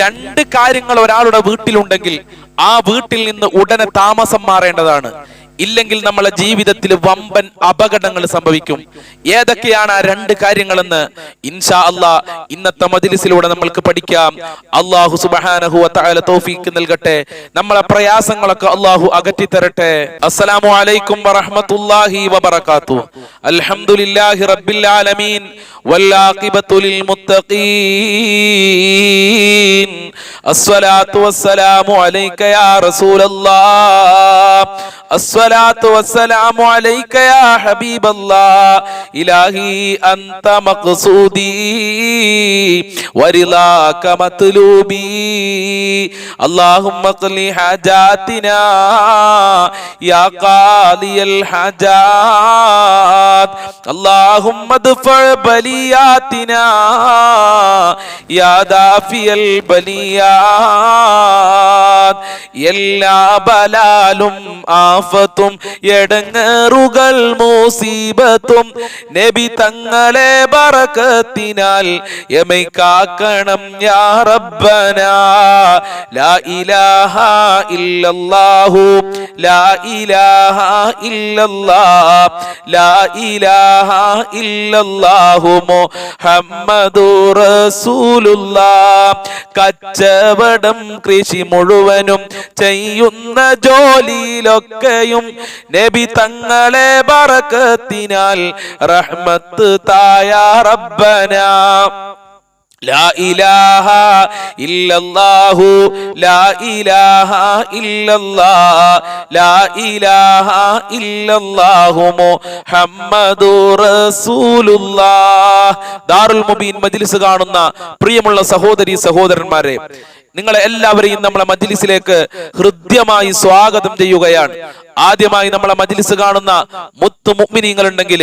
രണ്ട് കാര്യങ്ങൾ ഒരാളുടെ വീട്ടിലുണ്ടെങ്കിൽ ആ വീട്ടിൽ നിന്ന് ഉടനെ താമസം മാറേണ്ടതാണ്. ഇല്ലെങ്കിൽ നമ്മളെ ജീവിതത്തിൽ വമ്പൻ അപകടങ്ങൾ സംഭവിക്കും ഏതൊക്കെയാണ് ആ രണ്ട് കാര്യങ്ങളെന്ന് ഇൻഷാ അല്ലാ ഇന്നത്തെ മജിലിസിലൂടെ നമ്മൾക്ക് പഠിക്കാം അള്ളാഹു സുബഹാനഹു വതആല തൗഫീക്ക് നൽകട്ടെ നമ്മളെ പ്രയാസങ്ങളൊക്കെ അള്ളാഹു അകറ്റി തരട്ടെ അസ്സലാമു അലൈക്കും വറഹ്മത്തുള്ളാഹി വബറകാത്തു അൽഹംദുലില്ലാഹി റബ്ബിൽ ആലമീൻ والعاقبة للمتقين الصلاة والسلام عليك يا رسول الله الصلاة والسلام عليك يا حبيب الله إلهي أنت مقصودي ورضاك مطلوبي اللهم اقل حاجاتنا يا قاضي الحاجات اللهم ادفع بلياتنا يا دافي البليات എല്ലാ ബലാലും ആഫത്തും എടങ്ങേറുകൾ മൂസീബത്തും നബി തങ്ങളെ ബറക്കത്തിനാൽ യമൈ കാക്കണം യാ റബ്ബന ലാ ഇലാഹ ഇല്ലല്ലാഹു ലാ ഇലാഹ ഇല്ലല്ലാഹ് ലാ ഇലാഹ ഇല്ലല്ലാഹു മുഹമ്മദുർ റസൂലുള്ളാഹ് കച്ചവടം കൃഷി മുഴുവനും ചെയ്യുന്ന ജോലിയിലൊക്കെയും നബി തങ്ങളെ ബറക്കത്തിനാൽ റഹ്മത്ത് തായാ റബ്ബന. ലാ ഇലാഹ ഇല്ലല്ലാഹു ലാ ഇലാഹ ഇല്ലല്ലാ ലാ ഇലാഹ ഇല്ലല്ലാഹു മുഹമ്മദു റസൂലുള്ളാഹ്. ദാറുൽ മുബീൻ മജ്ലിസ് കാണുന്ന പ്രിയമുള്ള സഹോദരി സഹോദരന്മാരെ നിങ്ങളെ എല്ലാവരെയും നമ്മളെ മജ്ലിസിലേക്ക് ഹൃദ്യമായി സ്വാഗതം ചെയ്യുകയാണ്. ആദ്യമായി നമ്മളെ മജ്ലിസ് കാണുന്ന മുത്തു മുഗ്മിനിങ്ങൾ ഉണ്ടെങ്കിൽ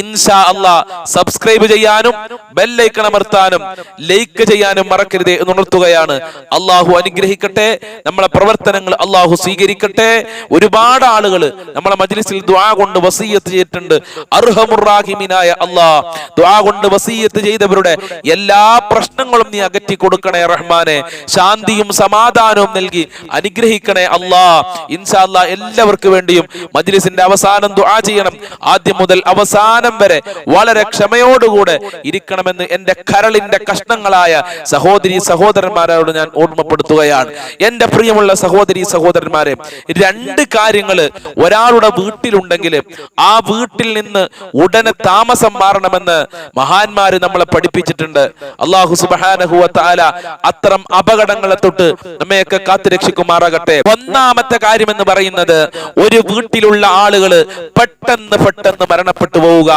ഇൻഷാ അള്ളാ സബ്സ്ക്രൈബ് ചെയ്യാനും ബെല്ലൈക്കൺ അമർത്താനും ലൈക്ക് ചെയ്യാനും മറക്കരുത് എന്ന് ഉണർത്തുകയാണ്. അള്ളാഹു അനുഗ്രഹിക്കട്ടെ നമ്മളെ പ്രവർത്തനങ്ങൾ അള്ളാഹു സ്വീകരിക്കട്ടെ. ഒരുപാട് ആളുകൾ നമ്മളെ മജ്ലിസിൽ ദ്വാ കൊണ്ട് വസീയത്ത് ചെയ്തിട്ടുണ്ട്. അർഹമുറാഹിമിനായ അള്ളാ ദ്വാ കൊണ്ട് വസീയത്ത് ചെയ്തവരുടെ എല്ലാ പ്രശ്നങ്ങളും നീ അകറ്റി കൊടുക്കണേ റഹ്മാനെ. ശാന്തിയും സമാധാനവും നൽകി അനുഗ്രഹിക്കണേ അള്ളാ ഇൻഷാ അല്ലാ എല്ലാവർക്കും വേണ്ടിയും മജ്ലിസിന്റെ അവസാനം ദുആ ചെയ്യണം. ആദ്യം മുതൽ അവസാനം വരെ വളരെ ക്ഷമയോടുകൂടെ ഇരിക്കണമെന്ന് എന്റെ കരളിന്റെ കഷ്ണങ്ങളായ സഹോദരി സഹോദരന്മാരോട് ഞാൻ ഓർമ്മപ്പെടുത്തുകയാണ്. എന്റെ പ്രിയമുള്ള സഹോദരി സഹോദരന്മാരെ രണ്ട് കാര്യങ്ങൾ ഒരാളുടെ വീട്ടിലുണ്ടെങ്കിൽ ആ വീട്ടിൽ നിന്ന് ഉടനെ താമസം മാറണമെന്ന് മഹാന്മാര് നമ്മളെ പഠിപ്പിച്ചിട്ടുണ്ട്. അള്ളാഹു സുബാനഹുവ താല അത്തരം അപകടങ്ങളെ തൊട്ട് നമ്മയൊക്കെ കാത്തുരക്ഷിക്കുമാറാകട്ടെ. ഒന്നാമത്തെ കാര്യം എന്ന് പറയുന്നത് ഒരു വീട്ടിലുള്ള ആളുകൾ പെട്ടെന്ന് പെട്ടെന്ന് മരണപ്പെട്ടു പോവുക.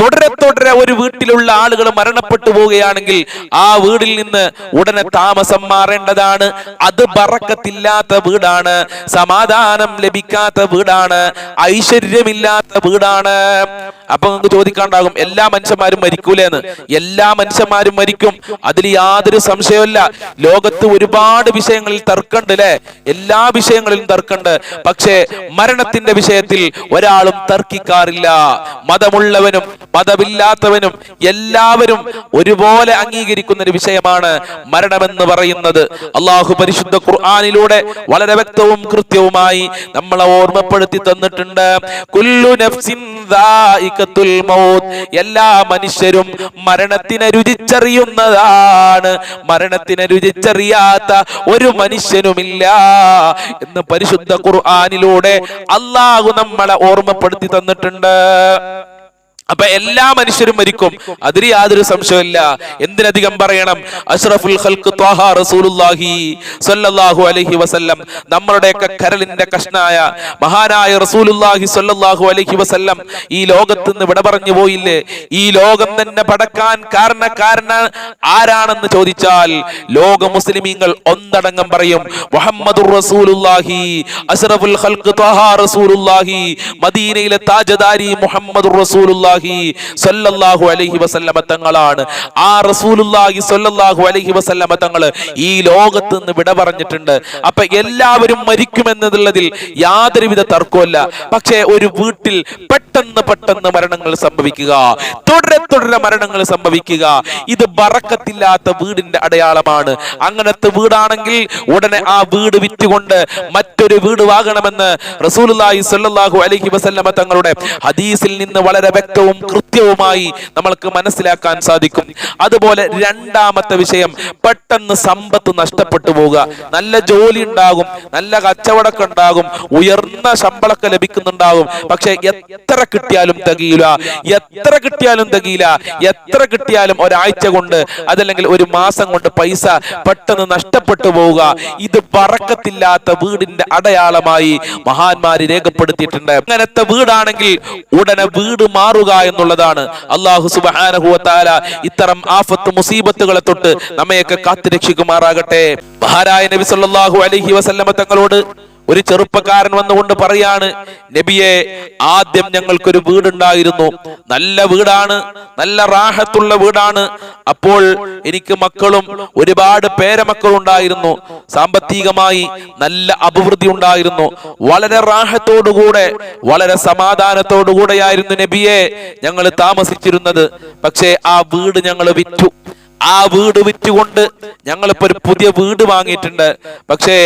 തുടരെ തുടരെ ഒരു വീട്ടിലുള്ള ആളുകൾ മരണപ്പെട്ടു പോവുകയാണെങ്കിൽ ആ വീടിൽ നിന്ന് ഉടനെ താമസം മാറേണ്ടതാണ്. അത് പറക്കത്തില്ലാത്ത വീടാണ്. സമാധാനം ലഭിക്കാത്ത വീടാണ്. ഐശ്വര്യമില്ലാത്ത വീടാണ്. അപ്പൊ നിങ്ങൾക്ക് ചോദിക്കാണ്ടാകും എല്ലാ മനുഷ്യന്മാരും മരിക്കൂലേന്ന്. എല്ലാ മനുഷ്യന്മാരും മരിക്കും. അതിൽ യാതൊരു സംശയമില്ല ലോകത്ത് ഒരുപാട് വിഷയങ്ങളിൽ തർക്കമുണ്ട് അല്ലെ? എല്ലാ വിഷയങ്ങളിലും തർക്കമുണ്ട്. പക്ഷേ മരണത്തിന്റെ വിഷയത്തിൽ ഒരാളും തർക്കിക്കാറില്ല. മതമുള്ളവനും മതമില്ലാത്തവനും എല്ലാവരും ഒരുപോലെ അംഗീകരിക്കുന്ന ഒരു വിഷയമാണ് മരണമെന്ന് പറയുന്നത്. അള്ളാഹു പരിശുദ്ധ ഖുർആാനിലൂടെ വളരെ വ്യക്തവും കൃത്യവുമായി നമ്മളെ ഓർമ്മപ്പെടുത്തി തന്നിട്ടുണ്ട്. കുല്ലു നഫ്സിൻ ദാഇഖത്തുൽ മൗത്ത്. എല്ലാ മനുഷ്യരും മരണത്തിനെ രുചിച്ചറിയുന്നതാണ്. മരണത്തിനെ രുചിച്ചറിയാത്ത ഒരു മനുഷ്യനുമില്ല എന്ന് പരിശുദ്ധ ഖുർആാനിലൂടെ അള്ളാഹു നമ്മളെ ഓർമ്മപ്പെടുത്തി തന്നിട്ടുണ്ട്. അപ്പൊ എല്ലാ മനുഷ്യരും മരിക്കും. അതിന് യാതൊരു സംശയമില്ല എന്തിനധികം പറയണം? അഷ്റഫുൽ സ്വല്ലല്ലാഹു അലൈഹി വസല്ലം. നമ്മളുടെയൊക്കെ കരളിന്റെ കഷ്ണായ മഹാനായ റസൂലുല്ലാഹി സല്ലല്ലാഹു അലൈഹി വസല്ലം ഈ ലോകത്ത് നിന്ന് വിട പറഞ്ഞു പോയില്ലേ? ഈ ലോകം തന്നെ പടക്കാൻ കാരണക്കാരന ആരാണെന്ന് ചോദിച്ചാൽ ലോക മുസ്ലിമീങ്ങൾ ഒന്നടങ്കം പറയും മുഹമ്മദുർ റസൂലുല്ലാഹി അഷ്റഫുൽ ഖൽഖ് ത്വഹാ റസൂലുള്ളാഹി മദീനയിലെ താജദാരി മുഹമ്മദുർ റസൂലുള്ളാഹി. സ്വല്ലല്ലാഹു അലൈഹി വസല്ലമ തങ്ങളാണ്. ആ റസൂലുള്ളാഹി സല്ലല്ലാഹു അലൈഹി വസല്ലമ ഈ ലോകത്ത് നിന്ന് വിട പറഞ്ഞിട്ടുണ്ട്. അപ്പൊ എല്ലാവരും മരിക്കുമെന്നതുള്ളതിൽ യാതൊരുവിധ തർക്കമല്ല പക്ഷേ ഒരു വീട്ടിൽ പെട്ടെന്ന് പെട്ടെന്ന് മരണങ്ങൾ സംഭവിക്കുക. തുടരെ തുടരെ മരണങ്ങൾ സംഭവിക്കുക. ഇത് ബറക്കത്തില്ലാത്ത വീടിന്റെ അടയാളമാണ്. അങ്ങനത്തെ വീടാണെങ്കിൽ ഉടനെ ആ വീട് വിറ്റുകൊണ്ട് മറ്റൊരു വീട് വാങ്ങണമെന്ന് റസൂലുള്ളാഹി സല്ലല്ലാഹു അലൈഹി വസല്ലമ തങ്ങളുടെ ഹദീസിൽ നിന്ന് വളരെ വ്യക്തവും കൃത്യവുമായി നമ്മൾക്ക് മനസ്സിലാക്കാൻ സാധിക്കും. അതുപോലെ രണ്ടാമത്തെ വിഷയം പെട്ടെന്ന് സമ്പത്ത് നഷ്ടപ്പെട്ടു പോവുക. നല്ല ജോലി ഉണ്ടാകും നല്ല കച്ചവടക്കം ഉണ്ടാകും ഉയർന്ന ശമ്പളമൊക്കെ ലഭിക്കുന്നുണ്ടാകും. പക്ഷെ എത്ര കിട്ടിയാലും തികയില്ല. എത്ര കിട്ടിയാലും തികയില്ല. എത്ര കിട്ടിയാലും ഒരാഴ്ച കൊണ്ട് അതല്ലെങ്കിൽ ഒരു മാസം കൊണ്ട് പൈസ പെട്ടെന്ന് നഷ്ടപ്പെട്ടു പോവുക. ഇത് പറക്കത്തില്ലാത്ത വീടിന്റെ അടയാളമായി മഹാന്മാര് രേഖപ്പെടുത്തിയിട്ടുണ്ട്. അങ്ങനത്തെ വീടാണെങ്കിൽ ഉടനെ വീട് മാറുക എന്നുള്ളതാണ്. അള്ളാഹു സുബാനഹുവത്താല ഇത്തരം ആഫത്ത് മുസീബത്തുകളെ തൊട്ട് നമ്മയൊക്കെ കാത്തുരക്ഷിക്കുമാറാകട്ടെ. മഹാരായ നബി സല്ലാഹു അലഹി വസല്ലമ തങ്ങളോട് ഒരു ചെറുപ്പക്കാരൻ വന്നുകൊണ്ട് പറയാണ് നബിയെ ആദ്യം ഞങ്ങൾക്കൊരു വീടുണ്ടായിരുന്നു. നല്ല വീടാണ് നല്ല റാഹത്തുള്ള വീടാണ്. അപ്പോൾ എനിക്ക് മക്കളും ഒരുപാട് പേരമക്കളുണ്ടായിരുന്നു. സാമ്പത്തികമായി നല്ല അഭിവൃദ്ധി ഉണ്ടായിരുന്നു. വളരെ റാഹത്തോടുകൂടെ വളരെ സമാധാനത്തോടുകൂടെയായിരുന്നു നബിയെ ഞങ്ങൾ താമസിച്ചിരുന്നത്. പക്ഷേ ആ വീട് ഞങ്ങൾ വിറ്റു. ആ വീട് വിറ്റുകൊണ്ട് ഞങ്ങളിപ്പോ ഒരു പുതിയ വീട് വാങ്ങിയിട്ടുണ്ട്. പക്ഷേ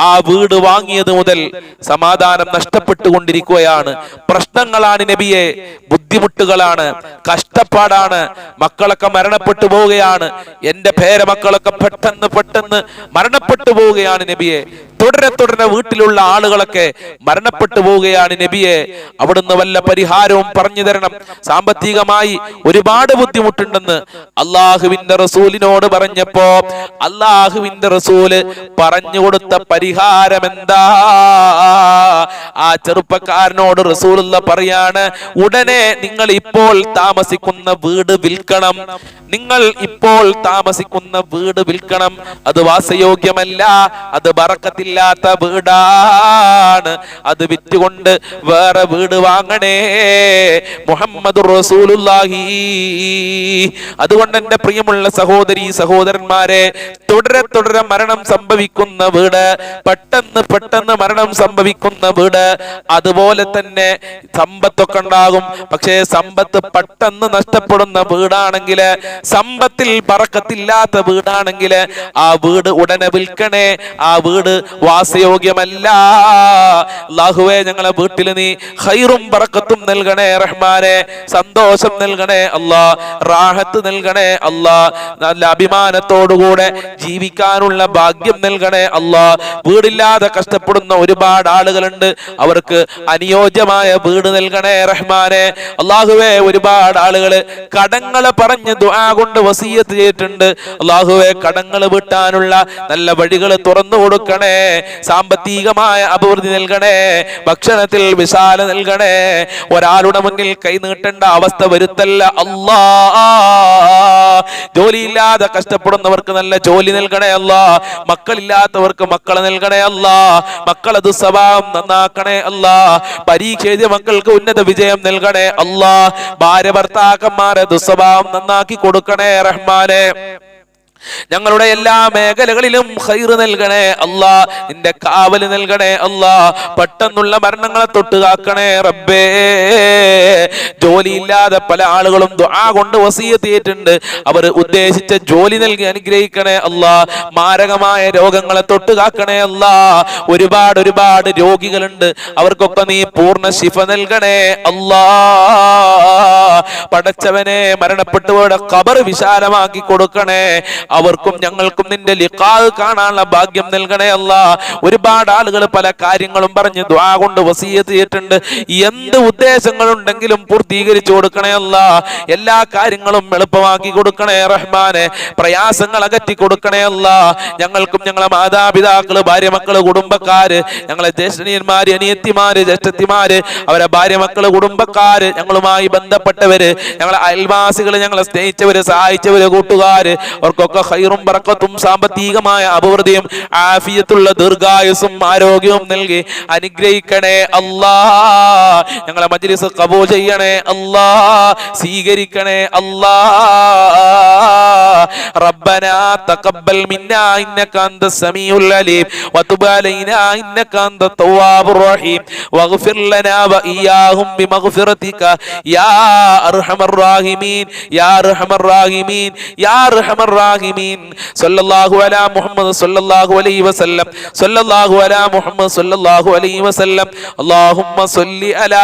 ആ വീട് വാങ്ങിയത് മുതൽ സമാധാനം നഷ്ടപ്പെട്ടുകൊണ്ടിരിക്കുകയാണ്. പ്രശ്നങ്ങളാണ് നബിയെ ബുദ്ധിമുട്ടുകളാണ് കഷ്ടപ്പാടാണ്. മക്കളൊക്കെ മരണപ്പെട്ടു പോവുകയാണ്. എന്റെ പേരമക്കളൊക്കെ പെട്ടെന്ന് പെട്ടെന്ന് മരണപ്പെട്ടു പോവുകയാണ് നബിയെ. തുടരെ തുടരെ വീട്ടിലുള്ള ആളുകളൊക്കെ മരണപ്പെട്ടു പോവുകയാണ് നബിയെ. അവിടുന്ന് വല്ല പരിഹാരവും പറഞ്ഞു തരണം. സാമ്പത്തികമായി ഒരുപാട് ബുദ്ധിമുട്ടുണ്ടെന്ന് അള്ളാഹുവിന്റെ റസൂലിനോട് പറഞ്ഞപ്പോ അള്ളാഹുവിന്റെ റസൂൽ പറഞ്ഞു കൊടുത്ത പരിഹാരം എന്താ? ആ ചെറുപ്പക്കാരനോട് റസൂലുള്ള പറയാണ് ഉടനെ നിങ്ങൾ ഇപ്പോൾ താമസിക്കുന്ന വീട് വിൽക്കണം. നിങ്ങൾ ഇപ്പോൾ താമസിക്കുന്ന വീട് വിൽക്കണം. അത് വാസയോഗ്യമല്ല അത് ബറക്കത്തില്ലാത്ത വീടാണ്. അത് വിറ്റുകൊണ്ട് വേറെ വീട് വാങ്ങണേ. മുഹമ്മദ് റസൂലുള്ളാഹി. അതുകൊണ്ട് എന്റെ പ്രിയമുള്ള സഹോദരി സഹോദരന്മാരെ തുടരെ തുടരെ മരണം സംഭവിക്കുന്ന വീട് പെട്ടെന്ന് പെട്ടെന്ന് മരണം സംഭവിക്കുന്ന വീട് അതുപോലെ തന്നെ സമ്പത്തൊക്കെ ഉണ്ടാകും. പക്ഷേ സമ്പത്ത് പെട്ടെന്ന് നഷ്ടപ്പെടുന്ന വീടാണെങ്കിൽ സമ്പത്തിൽ പറക്കത്തില്ലാത്ത വീടാണെങ്കിൽ ആ വീട് ഉടനെ വിൽക്കണേ. ആ വീട് വാസയോഗ്യമല്ല. അല്ലാഹുവേ ഞങ്ങളെ വീട്ടിൽ നീ ഹൈറും പറക്കത്തും നൽകണേ റഹ്മാനെ. സന്തോഷം നൽകണേ അല്ലാ റാഹത്ത് നൽകണേ അല്ലാ നല്ല അഭിമാനത്തോടുകൂടെ ജീവിക്കാനുള്ള ഭാഗ്യം നൽകണേ അല്ലാ വീടില്ലാതെ കഷ്ടപ്പെടുന്ന ഒരുപാട് ആളുകളുണ്ട്. അവർക്ക് അനുയോജ്യമായ വീട് നൽകണേ റഹ്മാനെ. അള്ളാഹുവെ ഒരുപാട് ആളുകൾ കടങ്ങളെ പറഞ്ഞ് ദുആ കൊണ്ട് വസീയത്ത് ചെയ്തിട്ടുണ്ട്. അള്ളാഹുവെ കടങ്ങൾ വിട്ടാനുള്ള നല്ല വഴികൾ തുറന്നു കൊടുക്കണേ. സാമ്പത്തികമായ അഭിവൃദ്ധി നൽകണേ ഭക്ഷണത്തിൽ വിശാല നൽകണേ. ഒരാളുടെ മുന്നിൽ കൈ നീട്ടേണ്ട അവസ്ഥ വരുത്തല്ല. അല്ലാ. ജോലിയില്ലാതെ കഷ്ടപ്പെടുന്നവർക്ക് നല്ല ജോലി നൽകണേ അല്ല. മക്കളില്ലാത്തവർക്ക് മക്കളെ നൽകണേ അല്ല. മക്കളെ ദുസ്വഭാവം നന്നാക്കണേ അല്ല. പരീക്ഷ എഴുതിയ മക്കൾക്ക് ഉന്നത വിജയം നൽകണേ അല്ല. ഭാര്യ ഭർത്താക്കന്മാരെ ദുസ്വഭാവം നന്നാക്കി കൊടുക്കണേ റഹ്മാനെ. ഞങ്ങളുടെ എല്ലാ മേഖലകളിലും ഹൈറ് നൽകണേ അല്ലാ നിന്റെ കാവൽ നൽകണേ അല്ലാ പെട്ടെന്നുള്ള മരണങ്ങളെ തൊട്ട് കാക്കണേ റബ്ബേ. ജോലിയില്ലാതെ പല ആളുകളും ദുആ കൊണ്ട് വസീയത്തിയിട്ടുണ്ട് അവർ ഉദ്ദേശിച്ച ജോലി നൽകി അനുഗ്രഹിക്കണേ അല്ലാ മാരകമായ രോഗങ്ങളെ തൊട്ട് കാക്കണേ അല്ലാ. ഒരുപാട് ഒരുപാട് രോഗികളുണ്ട്. അവർക്കൊക്കെ നീ പൂർണ ശിഫ നൽകണേ അല്ലാ. പടച്ചവനെ മരണപ്പെട്ടവരുടെ കബർ വിശാലമാക്കി കൊടുക്കണേ. അവർക്കും ഞങ്ങൾക്കും നിന്റെ ലിഖാവ് കാണാനുള്ള ഭാഗ്യം നൽകണേ അല്ല. ഒരുപാട് ആളുകൾ പല കാര്യങ്ങളും പറഞ്ഞ് ദ്വാ കൊണ്ട് വസീയത്ത് ചെയ്തിട്ടുണ്ട്. എന്ത് ഉദ്ദേശങ്ങളുണ്ടെങ്കിലും പൂർത്തീകരിച്ചു കൊടുക്കണേ അല്ല. എല്ലാ കാര്യങ്ങളും എളുപ്പമാക്കി കൊടുക്കണേ റഹ്മാനെ. പ്രയാസങ്ങൾ അകറ്റി കൊടുക്കണേ അല്ല. ഞങ്ങൾക്കും ഞങ്ങളെ മാതാപിതാക്കൾ ഭാര്യ മക്കൾ കുടുംബക്കാര് ഞങ്ങളെ ജ്യേഷ്ഠനിയന്മാര് അനിയത്തിമാര് ജ്യേഷ്ഠത്തിമാര് അവരെ ഭാര്യ മക്കൾ കുടുംബക്കാര് ഞങ്ങളുമായി ബന്ധപ്പെട്ടവര് ഞങ്ങളെ അയൽവാസികൾ ഞങ്ങളെ സ്നേഹിച്ചവര് സഹായിച്ചവര് കൂട്ടുകാര് അവർക്കൊക്കെ ഒക്കെ ഹൈറും സാമ്പത്തികമായ അഭിവൃദ്ധിയും ആഫിയത്തുള്ള ദീർഘായുസും ആരോഗ്യവും നൽകി അനുഗ്രഹിക്കണേ അല്ലാ ഞങ്ങളെ മജ്ലിസ് കബൂൽ ചെയ്യണേ അല്ലാ സ്വീകരിക്കണേ അല്ലാ ربنا تقبل منا انك انت السميع العليم وتب علينا انك انت التواب الرحيم واغفر لنا واياهم بمغفرتك يا ارحم الراحمين يا ارحم الراحمين يا ارحم الراحمين صلى الله على محمد صلى الله عليه وسلم صلى الله على محمد صلى الله عليه وسلم اللهم صل على